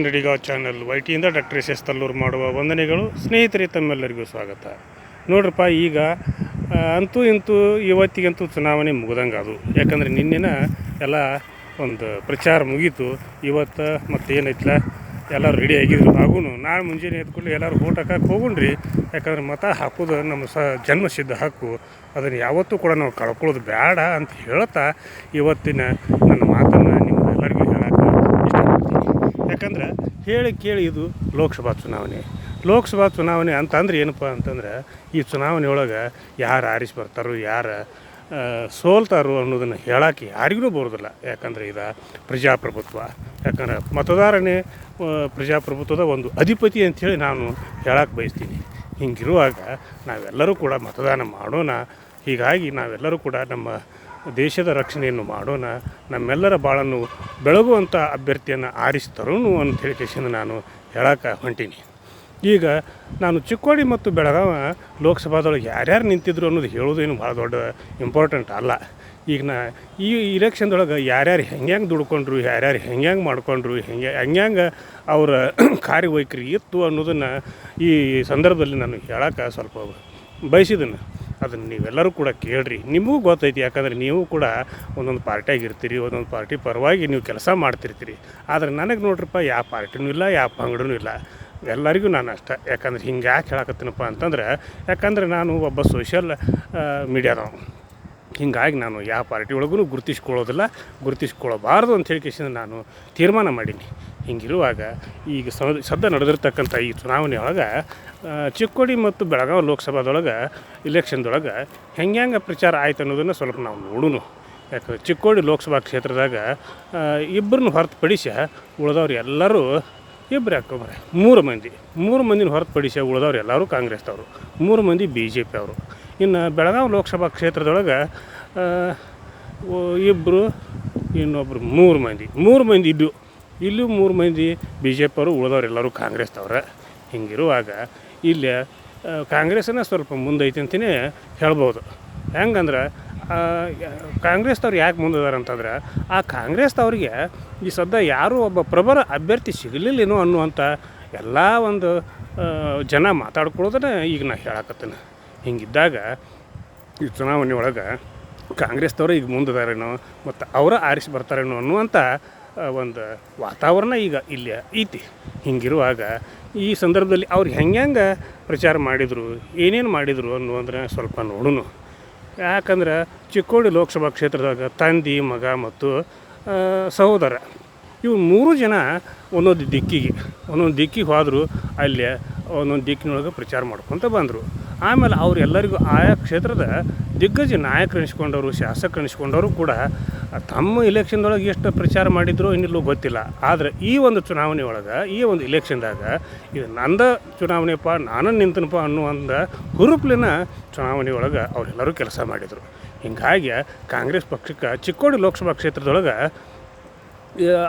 ಕನ್ನಡಿಗ channel ವೈಟಿಯಿಂದ doctor S S Tallur ಮಾಡುವ ವಂದನೆಗಳು. ಸ್ನೇಹಿತರೆ, ತಮ್ಮೆಲ್ಲರಿಗೂ ಸ್ವಾಗತ. ನೋಡ್ರಪ್ಪ, ಈಗ ಅಂತೂ ಇಂತೂ ಇವತ್ತಿಗಂತೂ ಚುನಾವಣೆ ಮುಗ್ದಂಗೆ ಅದು. ಯಾಕಂದರೆ ನಿನ್ನೆನ ಎಲ್ಲ ಒಂದು ಪ್ರಚಾರ ಮುಗೀತು. ಇವತ್ತು ಮತ್ತು ಏನೈತಲ್ಲ ಎಲ್ಲರೂ ರೆಡಿ ಆಗಿದ್ರು. ಹಾಗೂ ನಾಳೆ ಮುಂಜಾನೆ ಎದ್ಕೊಂಡು ಎಲ್ಲರೂ ಓಟ್ ಹಾಕಕ್ಕೆ ಹೋಗುಣ್ರಿ. ಯಾಕಂದ್ರೆ ಮತ ಹಾಕೋದು ನಮ್ಮ ಸ, ಜನ್ಮಸಿದ್ಧ ಹಕ್ಕು. ಅದನ್ನು ಯಾವತ್ತೂ ಕೂಡ ನಾವು ಕಳ್ಕೊಳ್ಳೋದು ಬೇಡ ಅಂತ ಹೇಳ್ತಾ ಇವತ್ತಿನ ನನ್ನ ಇಷ್ಟಪಡ್ತೀನಿ ಯಾಕಂದ್ರೆ ಹೇಳಿ ಕೇಳಿ ಇದು ಲೋಕಸಭಾ ಚುನಾವಣೆ. ಲೋಕಸಭಾ ಚುನಾವಣೆ ಅಂತಂದ್ರೆ ಏನಪ್ಪ ಅಂತಂದ್ರೆ ಈ ಚುನಾವಣೆ ಒಳಗೆ ಯಾರು ಆರಿಸಿ ಬರ್ತಾರೋ, ಯಾರು ಸೋಲ್ತಾರೋ ಅನ್ನೋದನ್ನು ಹೇಳಕ್ಕೆ ಯಾರಿಗೂ ಬರೋದಿಲ್ಲ. ಯಾಕಂದರೆ ಇದು ಪ್ರಜಾಪ್ರಭುತ್ವ. ಯಾಕಂದ್ರೆ ಮತದಾರನೇ ಪ್ರಜಾಪ್ರಭುತ್ವದ ಒಂದು ಅಧಿಪತಿ ಅಂಥೇಳಿ ನಾನು ಹೇಳಕ್ಕೆ ಬಯಸ್ತೀನಿ. ಹಿಂಗಿರುವಾಗ ನಾವೆಲ್ಲರೂ ಕೂಡ ಮತದಾನ ಮಾಡೋಣ. ಹೀಗಾಗಿ ನಾವೆಲ್ಲರೂ ಕೂಡ ನಮ್ಮ ದೇಶದ ರಕ್ಷಣೆಯನ್ನು ಮಾಡೋಣ, ನಮ್ಮೆಲ್ಲರ ಬಾಳನ್ನು ಬೆಳಗುವಂಥ ಅಭ್ಯರ್ಥಿಯನ್ನು ಆರಿಸಿ ತರೋನು ಅಂತ ಹೇಳಿ ನಾನು ಹೇಳಕ್ಕೆ ಹೊಂಟೀನಿ. ಈಗ ನಾನು ಚಿಕ್ಕೋಡಿ ಮತ್ತು ಬೆಳಗಾವ ಲೋಕಸಭಾದೊಳಗೆ ಯಾರ್ಯಾರು ನಿಂತಿದ್ರು ಅನ್ನೋದು ಹೇಳೋದೇನು ಭಾಳ ದೊಡ್ಡ ಇಂಪಾರ್ಟೆಂಟ್ ಅಲ್ಲ. ಈಗ ನಾ ಈ ಇಲೆಕ್ಷನ್ದೊಳಗೆ ಯಾರ್ಯಾರು ಹೆಂಗೆ ಹೆಂಗೆ ದುಡ್ಕೊಂಡ್ರು, ಯಾರ್ಯಾರು ಹೆಂಗ್ಯಾಂಗೆ ಮಾಡ್ಕೊಂಡ್ರು, ಹೆಂಗೆ ಹೆಂಗ್ಯಾಂಗೆ ಅವರ ಕಾರ್ಯವೈಖರಿ ಇತ್ತು ಅನ್ನೋದನ್ನು ಈ ಸಂದರ್ಭದಲ್ಲಿ ನಾನು ಹೇಳಕ್ಕೆ ಸ್ವಲ್ಪ ಬಯಸಿದ್ದನ್ನು ಅದನ್ನು ನೀವೆಲ್ಲರೂ ಕೂಡ ಕೇಳ್ರಿ. ನಿಮಗೂ ಗೊತ್ತೈತಿ, ಯಾಕಂದ್ರೆ ನೀವು ಕೂಡ ಒಂದೊಂದು ಪಾರ್ಟಿಯಾಗಿರ್ತೀರಿ ಒಂದೊಂದು ಪಾರ್ಟಿ ಪರವಾಗಿ ನೀವು ಕೆಲಸ ಮಾಡ್ತಿರ್ತೀರಿ. ಆದರೆ ನನಗೆ ನೋಡ್ರಪ್ಪ ಯಾವ ಪಾರ್ಟಿನೂ ಇಲ್ಲ ಯಾವ ಪಂಗಡನೂ ಇಲ್ಲ. ಎಲ್ಲರಿಗೂ ನಾನು ಅಷ್ಟ. ಯಾಕಂದ್ರೆ ಹಿಂಗೆ ಯಾಕೆ ಹೇಳಕತ್ತೀನಪ್ಪ ಅಂತಂದ್ರೆ, ಯಾಕಂದ್ರೆ ನಾನು ಒಬ್ಬ ಸೋಷಿಯಲ್ ಮೀಡಿಯಾದವ ಹಿಂಗಾಗಿ ನಾನು ಯಾವ ಪಾರ್ಟಿ ಒಳಗೂ ಗುರುತಿಸ್ಕೊಳ್ಳೋದಿಲ್ಲ, ಗುರುತಿಸ್ಕೊಳ್ಳಬಾರ್ದು ಅಂತ ಹೇಳಿ ನಾನು ತೀರ್ಮಾನ ಮಾಡೀನಿ. ಹಿಂಗಿರುವಾಗ ಈಗ ಸದ್ದ ನಡೆದಿರ್ತಕ್ಕಂಥ ಈ ಚುನಾವಣೆ ಒಳಗೆ ಚಿಕ್ಕೋಡಿ ಮತ್ತು ಬೆಳಗಾವಿ ಲೋಕಸಭಾದೊಳಗೆ ಇಲೆಕ್ಷನ್ದೊಳಗೆ ಹೆಂಗೆ ಹೆಂಗೆ ಪ್ರಚಾರ ಆಯ್ತು ಅನ್ನೋದನ್ನು ಸ್ವಲ್ಪ ನಾವು ನೋಡೋಣ ಯಾಕಂದ್ರೆ ಚಿಕ್ಕೋಡಿ ಲೋಕಸಭಾ ಕ್ಷೇತ್ರದಾಗ ಇಬ್ಬರನ್ನ ಹೊರತುಪಡಿಸಿ ಉಳಿದವ್ರು ಎಲ್ಲರೂ ಇಬ್ಬರು ಹಾಕೋಬಾರೆ ಮೂರು ಮಂದಿ. ಮೂರು ಮಂದಿನ ಹೊರತುಪಡಿಸಿ ಉಳಿದವ್ರು ಎಲ್ಲರೂ ಕಾಂಗ್ರೆಸ್ದವರು, ಮೂರು ಮಂದಿ ಬಿ ಜೆ ಪಿ ಅವರು ಇನ್ನು ಬೆಳಗಾವಿ ಲೋಕಸಭಾ ಕ್ಷೇತ್ರದೊಳಗೆ ಇಬ್ಬರು ಇನ್ನೊಬ್ಬರು ಮೂರು ಮಂದಿ. ಮೂರು ಮಂದಿ ಇದ್ದು ಇಲ್ಲೂ ಮೂರು ಮಂದಿ ಬಿ ಜೆ ಪಿಯವರು ಉಳಿದವ್ರು ಎಲ್ಲರೂ ಕಾಂಗ್ರೆಸ್ದವ್ರೆ. ಹಿಂಗಿರುವಾಗ ಇಲ್ಲಿ ಕಾಂಗ್ರೆಸ್ನ ಸ್ವಲ್ಪ ಮುಂದೈತಿ ಅಂತಲೇ ಹೇಳ್ಬೋದು. ಹೆಂಗಂದ್ರೆ ಕಾಂಗ್ರೆಸ್ದವ್ರು ಯಾಕೆ ಮುಂದಿದ್ದಾರೆ ಅಂತಂದ್ರೆ, ಆ ಕಾಂಗ್ರೆಸ್ದವ್ರಿಗೆ ಈ ಸದ್ಯ ಯಾರೂ ಒಬ್ಬ ಪ್ರಬಲ ಅಭ್ಯರ್ಥಿ ಸಿಗಲಿಲ್ಲೇನೋ ಅನ್ನುವಂಥ ಎಲ್ಲ ಒಂದು ಜನ ಮಾತಾಡ್ಕೊಳ್ಳೋದನ್ನ ಈಗ ನಾ ಹೇಳಕತ್ತೇನೆ. ಹಿಂಗಿದ್ದಾಗ ಈ ಚುನಾವಣೆ ಒಳಗೆ ಕಾಂಗ್ರೆಸ್ದವರು ಈಗ ಮುಂದಿದಾರೇನೋ, ಮತ್ತು ಅವರ ಆರಿಸಿ ಬರ್ತಾರೇನೋ ಅನ್ನುವಂಥ ಒಂದು ವಾತಾವರಣ ಈಗ ಇಲ್ಲಿ ಐತಿ. ಹಿಂಗಿರುವಾಗ ಈ ಸಂದರ್ಭದಲ್ಲಿ ಅವ್ರು ಹೆಂಗೆ ಪ್ರಚಾರ ಮಾಡಿದರು, ಏನೇನು ಮಾಡಿದರು ಅನ್ನುವಂದ್ರೆ ಸ್ವಲ್ಪ ನೋಡೋಣ ಯಾಕಂದ್ರೆ ಚಿಕ್ಕೋಡಿ ಲೋಕಸಭಾ ಕ್ಷೇತ್ರದಾಗ ತಂದೆ, ಮಗ ಮತ್ತು ಸಹೋದರ ಇವು ಮೂರು ಜನ ಒಂದೊಂದು ದಿಕ್ಕಿಗೆ ಒಂದೊಂದು ದಿಕ್ಕಿಗೆ ಹೋದರೂ ಅಲ್ಲಿ ಒಂದೊಂದು ದಿಕ್ಕಿನೊಳಗೆ ಪ್ರಚಾರ ಮಾಡ್ಕೊತ ಬಂದರು. ಆಮೇಲೆ ಅವರೆಲ್ಲರಿಗೂ ಆಯಾ ಕ್ಷೇತ್ರದ ದಿಗ್ಗಜ ಶಾಸಕರು ಅನಿಸ್ಕೊಂಡವರು ಕೂಡ ತಮ್ಮ ಇಲೆಕ್ಷನ್ದೊಳಗೆ ಎಷ್ಟು ಪ್ರಚಾರ ಮಾಡಿದ್ರು ಇನ್ನಿಲ್ಲೂ ಗೊತ್ತಿಲ್ಲ. ಆದರೆ ಈ ಒಂದು ಚುನಾವಣೆ ಒಳಗೆ, ಈ ಒಂದು ಇಲೆಕ್ಷನ್ದಾಗ ಇದು ನಂದ ಚುನಾವಣೆಪ್ಪ, ನಾನು ನಿಂತನಪ್ಪ ಅನ್ನೋ ಒಂದು ಹುರುಪ್ಲಿನ ಚುನಾವಣೆ ಒಳಗೆ ಅವರೆಲ್ಲರೂ ಕೆಲಸ ಮಾಡಿದರು. ಹಿಂಗಾಗಿ ಕಾಂಗ್ರೆಸ್ ಪಕ್ಷಕ್ಕೆ ಚಿಕ್ಕೋಡಿ ಲೋಕಸಭಾ ಕ್ಷೇತ್ರದೊಳಗೆ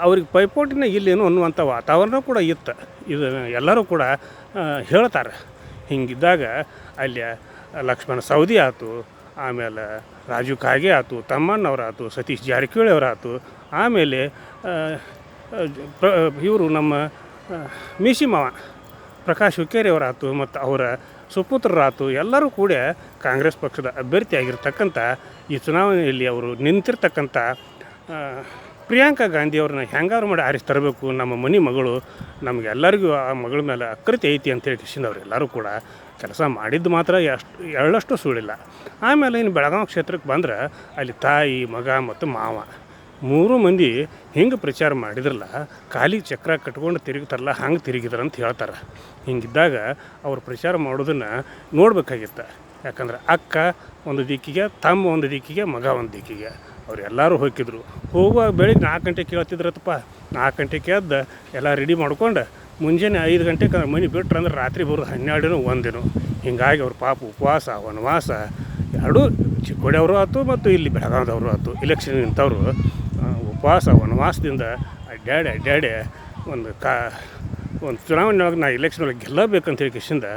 ಅವ್ರಿಗೆ ಪೈಪೋಟಿನ ಇಲ್ಲೇನು ಅನ್ನುವಂಥ ವಾತಾವರಣ ಕೂಡ ಇತ್ತು. ಇದು ಎಲ್ಲರೂ ಕೂಡ ಹೇಳ್ತಾರೆ. ಹಿಂಗಿದ್ದಾಗ ಅಲ್ಲಿ ಲಕ್ಷ್ಮಣ ಸೌದಿ ಆಯಿತು ಆಮೇಲೆ ರಾಜು ಕಾಗೆ ಆಯ್ತು ತಮ್ಮಣ್ಣವ್ರಾಯ್ತು ಸತೀಶ್ ಜಾರಕಿಹೊಳಿ ಅವರಾಯ್ತು ಆಮೇಲೆ ಇವರು ನಮ್ಮ ಮೀಸಿ ಮಾವ ಪ್ರಕಾಶ್ ಹುಕ್ಕೇರಿ ಅವರಾಯ್ತು ಮತ್ತು ಅವರ ಸುಪುತ್ರರಾಯ್ತು ಎಲ್ಲರೂ ಕೂಡ ಕಾಂಗ್ರೆಸ್ ಪಕ್ಷದ ಅಭ್ಯರ್ಥಿಯಾಗಿರ್ತಕ್ಕಂಥ ಈ ಚುನಾವಣೆಯಲ್ಲಿ ಅವರು ನಿಂತಿರ್ತಕ್ಕಂಥ ಪ್ರಿಯಾಂಕಾ ಗಾಂಧಿ ಅವ್ರನ್ನ ಹೆಂಗಾರು ಮಾಡಿ ಆರಿಸಿ ತರಬೇಕು? ನಮ್ಮ ಮನೆ ಮಗಳು ನಮಗೆಲ್ಲರಿಗೂ ಆ ಮಗಳ ಮೇಲೆ ಅಕೃತಿ ಐತಿ ಅಂತೇಳಿ ಕಿಶಿಂದ ಅವರೆಲ್ಲರೂ ಕೂಡ ಕೆಲಸ ಮಾಡಿದ್ದು ಮಾತ್ರ ಎಷ್ಟು, ಎಳ್ಳಷ್ಟು ಸುಳಿಲ್ಲ ಆಮೇಲೆ ಇನ್ನು ಬೆಳಗಾವಿ ಕ್ಷೇತ್ರಕ್ಕೆ ಬಂದ್ರೆ ಅಲ್ಲಿ ತಾಯಿ, ಮಗ ಮತ್ತು ಮಾವ ಮೂರು ಮಂದಿ ಹಿಂಗೆ ಪ್ರಚಾರ ಮಾಡಿದ್ರಲ್ಲ, ಖಾಲಿ ಚಕ್ರ ಕಟ್ಕೊಂಡು ತಿರುಗ್ತಾರಲ್ಲ, ಹಂಗೆ ತಿರುಗಿದ್ರು ಅಂತ ಹೇಳ್ತಾರೆ. ಹಿಂಗಿದ್ದಾಗ ಅವ್ರು ಪ್ರಚಾರ ಮಾಡೋದನ್ನು ನೋಡ್ಬೇಕಾಗಿತ್ತು. ಯಾಕಂದ್ರೆ ಅಕ್ಕ ಒಂದು ದಿಕ್ಕಿಗೆ, ತಮ್ಮ ಒಂದು ದಿಕ್ಕಿಗೆ, ಮಗ ಒಂದು ದಿಕ್ಕಿಗೆ. ಅವ್ರು ಎಲ್ಲರೂ ಹೋಗಿದ್ರು ಹೋಗುವಾಗ ಬೆಳಿಗ್ಗೆ ನಾಲ್ಕು ಗಂಟೆಗೆ ಕೇಳ್ತಿದ್ರತ್ತಪ್ಪ. ನಾಲ್ಕು ಗಂಟೆಗೆ ಎದ್ದು, ಎಲ್ಲ ರೆಡಿ ಮಾಡ್ಕೊಂಡು ಮುಂಜಾನೆ ಐದು ಗಂಟೆಗೆ ಮನೆ ಬಿಟ್ರು ಅಂದ್ರೆ ರಾತ್ರಿ ಬರೋದು ಹನ್ನೆರಡು ಒಂದಿನ. ಹಿಂಗಾಗಿ ಅವ್ರ ಪಾಪ ಉಪವಾಸ, ವನವಾಸ, ಎರಡೂ ಚಿಕ್ಕೋಡಿಯವರು ಆಯ್ತು ಮತ್ತು ಇಲ್ಲಿ ಬೆಳಗಾವಿದವರು ಆಯ್ತು. ಇಲೆಕ್ಷನ್ ನಿಂತವರು ಉಪವಾಸ, ವನವಾಸದಿಂದ ಅಡ್ಡಾಡಿ ಅಡ್ಡಾಡಿ ಒಂದು ಕಾ, ಒಂದು ಚುನಾವಣೆ ಒಳಗೆ ನಾ ಇಲೆಕ್ಷನ್ ಒಳಗೆ ಗೆಲ್ಲಬೇಕಂತ ಹೇಳಿ ಕಿಶಿಂದ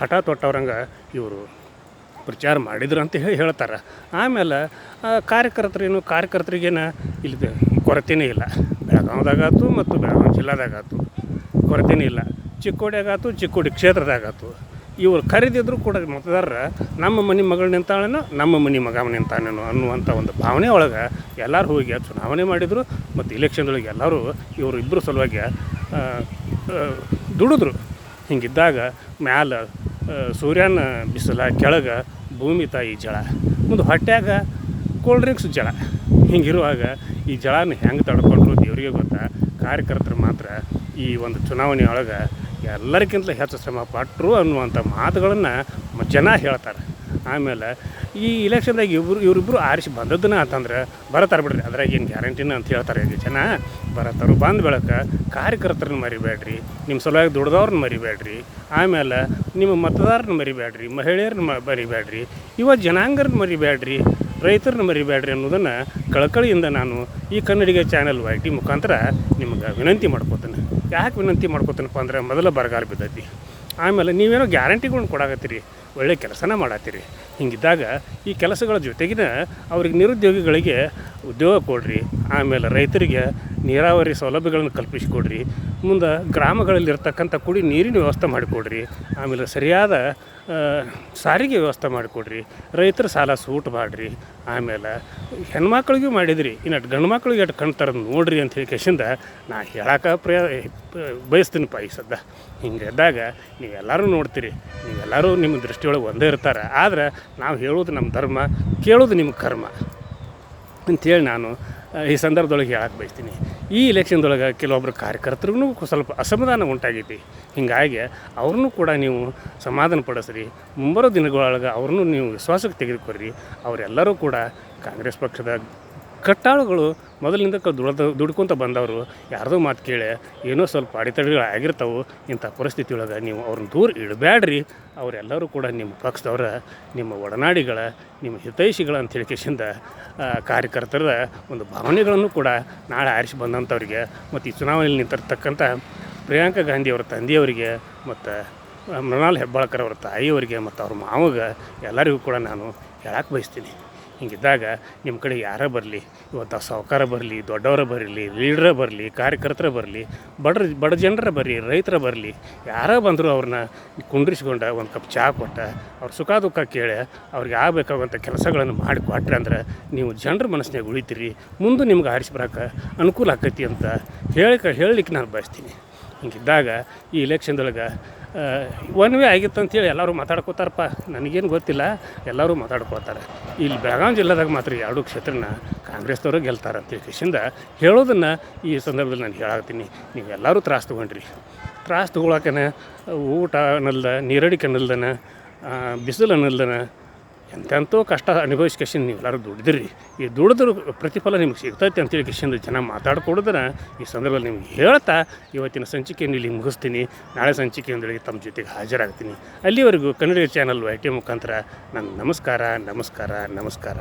ಹಠ ತೊಟ್ಟವ್ರಂಗೆ ಇವರು ಪ್ರಚಾರ ಮಾಡಿದ್ರು ಅಂತ ಹೇಳಿ ಹೇಳ್ತಾರೆ. ಆಮೇಲೆ ಕಾರ್ಯಕರ್ತರೇನು, ಕಾರ್ಯಕರ್ತರಿಗೇನು ಇಲ್ಲಿ ಕೊರತೆನೇ ಇಲ್ಲ. ಬೆಳಗಾವ್ದಾಗಾತು ಮತ್ತು ಬೆಳಗಾವಿ ಜಿಲ್ಲಾದಾಗಾತು ಕೊರತೆನೇ ಇಲ್ಲ. ಚಿಕ್ಕೋಡಿಯಾಗಾತು, ಚಿಕ್ಕೋಡಿ ಕ್ಷೇತ್ರದಾಗಾತು. ಇವರು ಕರೆದಿದ್ರು ಕೂಡ ಮತದಾರರ ನಮ್ಮ ಮನೆ ಮಗಳು ನಿಂತಾಳೇನೋ, ನಮ್ಮ ಮನೆ ಮಗ ನಿಂತಾನೇನೋ ಅನ್ನುವಂಥ ಒಂದು ಭಾವನೆ ಒಳಗೆ ಎಲ್ಲರೂ ಹೋಗಿ ಚುನಾವಣೆ ಮಾಡಿದರು ಮತ್ತು ಇಲೆಕ್ಷನ್ದೊಳಗೆ ಎಲ್ಲರೂ ಇವರು ಇಬ್ಬರು ಸಲುವಾಗಿ ದುಡಿದ್ರು. ಹಿಂಗಿದ್ದಾಗ ಮ್ಯಾಲ ಸೂರ್ಯನ ಬಿಸಿಲ, ಕೆಳಗೆ ಭೂಮಿ ತಾಯಿ ಜಳ. ಒಂದು ಹೊಟ್ಯಾಗ ಕೋಲ್ಡ್ ಡ್ರಿಂಕ್ಸ್ ಜಳ. ಹಿಂಗಿರುವಾಗ ಈ ಜಳನ ಹೆಂಗೆ ತಡ್ಕೊಂಡ್ರು ದೇವರಿಗೆ ಗೊತ್ತಾ? ಕಾರ್ಯಕರ್ತರು ಮಾತ್ರ ಈ ಒಂದು ಚುನಾವಣೆ ಒಳಗೆ ಎಲ್ಲರಿಗಿಂತಲೂ ಹೆಚ್ಚು ಶ್ರಮ ಪಟ್ಟರು ಅನ್ನುವಂಥ ಮಾತುಗಳನ್ನು ಜನ ಹೇಳ್ತಾರೆ. ಆಮೇಲೆ ಈ ಇಲೆಕ್ಷನ್ದಾಗ ಇಬ್ಬರು ಇವರಿಬ್ಬರು ಆರಿಸಿ ಬಂದದ್ದನ್ನ ಅಂತಂದ್ರೆ ಬರತಾರೆ ಬಿಡ್ರಿ. ಅದ್ರಾಗ ಏನು ಗ್ಯಾರಂಟಿನ ಅಂತ ಹೇಳ್ತಾರೆ ಈಗ ಜನ. ಬರತ್ತಾರು ಬಂದ ಬೆಳಕ ಕಾರ್ಯಕರ್ತರನ್ನ ಮರಿಬೇಡ್ರಿ ನಿಮ್ಮ ಸಲುವಾಗಿ ದುಡ್ದವ್ರನ್ನ ಮರಿಬೇಡ್ರಿ, ಆಮೇಲೆ ನಿಮ್ಮ ಮತದಾರನ ಮರಿಬೇಡ್ರಿ, ಮಹಿಳೆಯರನ್ನ ಮರಿಬೇಡ್ರಿ ಇವ ಜನಾಂಗರನ್ನ ಮರಿಬೇಡ್ರಿ, ರೈತರನ್ನ ಮರಿಬೇಡ್ರಿ ಅನ್ನೋದನ್ನು ಕಳಕಳಿಯಿಂದ ನಾನು ಈ ಕನ್ನಡಿಗ ಚಾನಲ್ ವೈ ಟಿ ಮುಖಾಂತರ ನಿಮ್ಗೆ ವಿನಂತಿ ಮಾಡ್ಕೋತೇನೆ. ಯಾಕೆ ವಿನಂತಿ ಮಾಡ್ಕೋತೇನಪ್ಪ ಅಂದ್ರೆ ಮೊದಲ ಬರಗಾಲ ಬಿದ್ದೈತಿ. ಆಮೇಲೆ ನೀವೇನೋ ಗ್ಯಾರಂಟಿಗಳನ್ನ ಕೊಡಾಕತ್ತೀರಿ, ಒಳ್ಳೆ ಕೆಲಸನ ಮಾಡತ್ತೀರಿ. ಹಿಂಗಿದ್ದಾಗ ಈ ಕೆಲಸಗಳ ಜೊತೆಗಿನ ಅವ್ರಿಗೆ ನಿರುದ್ಯೋಗಿಗಳಿಗೆ ಉದ್ಯೋಗ ಕೊಡ್ರಿ. ಆಮೇಲೆ ರೈತರಿಗೆ ನೀರಾವರಿ ಸೌಲಭ್ಯಗಳನ್ನು ಕಲ್ಪಿಸಿಕೊಡ್ರಿ. ಮುಂದೆ ಗ್ರಾಮಗಳಲ್ಲಿರ್ತಕ್ಕಂಥ ಕುಡಿ ನೀರಿನ ವ್ಯವಸ್ಥೆ ಮಾಡಿಕೊಡ್ರಿ. ಆಮೇಲೆ ಸರಿಯಾದ ಸಾರಿಗೆ ವ್ಯವಸ್ಥೆ ಮಾಡಿಕೊಡ್ರಿ. ರೈತರ ಸಾಲ ಸೂಟ್ ಮಾಡಿರಿ. ಆಮೇಲೆ ಹೆಣ್ಮಕ್ಳಿಗೂ ಮಾಡಿದ್ರಿ. ಇನ್ನು ಗಂಡು ಮಕ್ಳಿಗೆ ಎಷ್ಟು ಕಣ್ತಾರ ನೋಡ್ರಿ ಅಂತ ಹೇಳಿ ಕೇಸಿಂದ ನಾ ಹೇಳಕ್ಕೆ ಪ್ರಯ, ಬಯಸ್ತೀನಿಪ್ಪ ಈ ಸದ್ದ. ಹಿಂಗಿದ್ದಾಗ ನೀವೆಲ್ಲರೂ ನೋಡ್ತೀರಿ. ನೀವೆಲ್ಲರೂ ನಿಮ್ಮ ದೃಷ್ಟಿಯೊಳಗೆ ಒಂದೇ ಇರ್ತಾರೆ. ಆದ್ರೆ ನಾವು ಹೇಳೋದು ನಮ್ಮ ಧರ್ಮ ಕೇಳೋದು ನಿಮ್ಮ ಕರ್ಮ. ಅಂಥೇಳಿ ನಾನು ಈ ಸಂದರ್ಭದೊಳಗೆ ಹೇಳಕ್ಕೆ ಬಯಸ್ತೀನಿ. ಈ ಇಲೆಕ್ಷನ್ದೊಳಗೆ ಕೆಲವೊಬ್ಬರು ಕಾರ್ಯಕರ್ತರಿಗೂ ಸ್ವಲ್ಪ ಅಸಮಾಧಾನ ಉಂಟಾಗೈತಿ. ಹೀಗಾಗಿ ಅವ್ರನ್ನೂ ಕೂಡ ನೀವು ಸಮಾಧಾನ ಪಡಿಸ್ರಿ. ಮುಂಬರೋ ದಿನಗಳೊಳಗೆ ಅವ್ರನ್ನೂ ನೀವು ವಿಶ್ವಾಸಕ್ಕೆ ತೆಗೆದುಕೊರ್ರಿ. ಅವರೆಲ್ಲರೂ ಕೂಡ ಕಾಂಗ್ರೆಸ್ ಪಕ್ಷದ ಕಟ್ಟಾಳುಗಳು ಮೊದಲಿಂದ ಕ ದುಡ್ದು ದುಡ್ಕೊಂತ ಬಂದವರು, ಯಾರ್ದೋ ಮಾತು ಕೇಳಿ, ಏನೋ ಸ್ವಲ್ಪ ಅಡೆತಡೆಗಳು ಆಗಿರ್ತಾವೆ ಇಂಥ ಪರಿಸ್ಥಿತಿ ಒಳಗೆ ನೀವು ಅವ್ರನ್ನ ದೂರ ಇಡಬೇಡ್ರಿ ಅವರೆಲ್ಲರೂ ಕೂಡ ನಿಮ್ಮ ಪಕ್ಷದವರ, ನಿಮ್ಮ ಒಡನಾಡಿಗಳ, ನಿಮ್ಮ ಹಿತೈಷಿಗಳ ಅಂತ ಹೇಳಿಕೆಸಿಂದ ಕಾರ್ಯಕರ್ತರ ಒಂದು ಭಾವನೆಗಳನ್ನು ಕೂಡ ನಾಳೆ ಆರಿಸಿ ಬಂದಂಥವ್ರಿಗೆ, ಮತ್ತು ಈ ಚುನಾವಣೆಯಲ್ಲಿ ನಿಂತಿರ್ತಕ್ಕಂಥ ಪ್ರಿಯಾಂಕಾ ಗಾಂಧಿ ಅವರ ತಂದೆಯವರಿಗೆ, ಮತ್ತು ಮೃಣಾಲ್ ಹೆಬ್ಬಾಳ್ಕರ್ ಅವರ ತಾಯಿಯವರಿಗೆ, ಮತ್ತು ಅವ್ರ ಮಾವಗೆ ಎಲ್ಲರಿಗೂ ಕೂಡ ನಾನು ಹೇಳಕ್ಕೆ ಬಯಸ್ತೀನಿ. ಹಿಂಗಿದ್ದಾಗ ನಿಮ್ಮ ಕಡೆ ಯಾರೇ ಬರಲಿ, ಇವತ್ತು ಸಾಹುಕಾರ ಬರಲಿ, ದೊಡ್ಡವರ ಬರಲಿ, ಲೀಡ್ರ ಬರಲಿ, ಕಾರ್ಯಕರ್ತರ ಬರಲಿ, ಬಡ ಬಡ ಜನರ ಬರಲಿ, ರೈತರ ಬರಲಿ, ಯಾರೇ ಬಂದರೂ ಅವ್ರನ್ನ ಕುಂಡ್ರಿಸ್ಕೊಂಡ ಒಂದು ಕಪ್ ಚಹಾ ಕೊಟ್ಟ, ಅವ್ರ ಸುಖ ದುಃಖ ಕೇಳಿ, ಅವ್ರಿಗೆ ಆಗಬೇಕಾಗುವಂಥ ಕೆಲಸಗಳನ್ನು ಮಾಡಿ ಕೊಟ್ಟರೆ ಅಂದ್ರೆ ನೀವು ಜನರ ಮನಸ್ಸಿನಾಗ ಉಳಿತೀರಿ, ಮುಂದೆ ನಿಮ್ಗೆ ಆರಿಸಿ ಅನುಕೂಲ ಆಕೈತಿ ಅಂತ ಹೇಳಿಕ ಹೇಳಲಿಕ್ಕೆ ನಾನು ಬಯಸ್ತೀನಿ. ಹಿಂಗಿದ್ದಾಗ ಈ ಇಲೆಕ್ಷನ್ದೊಳಗೆ ಒನ್ ವೇ ಆಗಿತ್ತು ಅಂತೇಳಿ ಎಲ್ಲರೂ ಮಾತಾಡ್ಕೋತಾರಪ್ಪ. ನನಗೇನು ಗೊತ್ತಿಲ್ಲ, ಎಲ್ಲರೂ ಮಾತಾಡ್ಕೋತಾರೆ. ಇಲ್ಲಿ ಬೆಳಗಾವಿ ಜಿಲ್ಲೆದಾಗ ಮಾತ್ರ ಎರಡು ಕ್ಷೇತ್ರನ ಕಾಂಗ್ರೆಸ್ದವರು ಗೆಲ್ತಾರೆ ಅಂತೇಳಿ ಕಿಶಿಂದ ಹೇಳೋದನ್ನು ಈ ಸಂದರ್ಭದಲ್ಲಿ ನಾನು ಹೇಳಾಗ್ತೀನಿ. ನೀವು ಎಲ್ಲರೂ ತ್ರಾಸು ತೊಗೊಂಡ್ರಿ. ತ್ರಾಸು ತೊಗೊಳಕನ ಊಟ ಅನ್ನಲ್ದ ನೀರಡಿಕೆ ಅನ್ನಲ್ದನ ಬಿಸಿಲು ಅನ್ನಲ್ದನ ಎಂತೆಂಥೋ ಕಷ್ಟ ಅನುಭವಿಸ್ಕೇಶನ್ ನೀವು ಎಲ್ಲರೂ ದುಡಿದಿರಿ. ಈ ದುಡಿದ್ರ ಪ್ರತಿಫಲ ನಿಮ್ಗೆ ಸಿಗ್ತೈತೆ ಅಂತೇಳಿ ಕಿಶಿಂದ ಜನ ಮಾತಾಡ್ಕೊಡಿದ್ರೆ ಈ ಸಂದರ್ಭದಲ್ಲಿ ನಿಮ್ಗೆ ಹೇಳ್ತಾ ಇವತ್ತಿನ ಸಂಚಿಕೆಯನ್ನು ಇಲ್ಲಿ ಮುಗಿಸ್ತೀನಿ. ನಾಳೆ ಸಂಚಿಕೆಯೊಂದಿಗೆ ತಮ್ಮ ಜೊತೆಗೆ ಹಾಜರಾಗ್ತೀನಿ. ಅಲ್ಲಿವರೆಗೂ ಕನ್ನಡ ಚಾನಲ್ ಐ ಟಿ ಮುಖಾಂತರ ನನ್ನ ನಮಸ್ಕಾರ ನಮಸ್ಕಾರ ನಮಸ್ಕಾರ.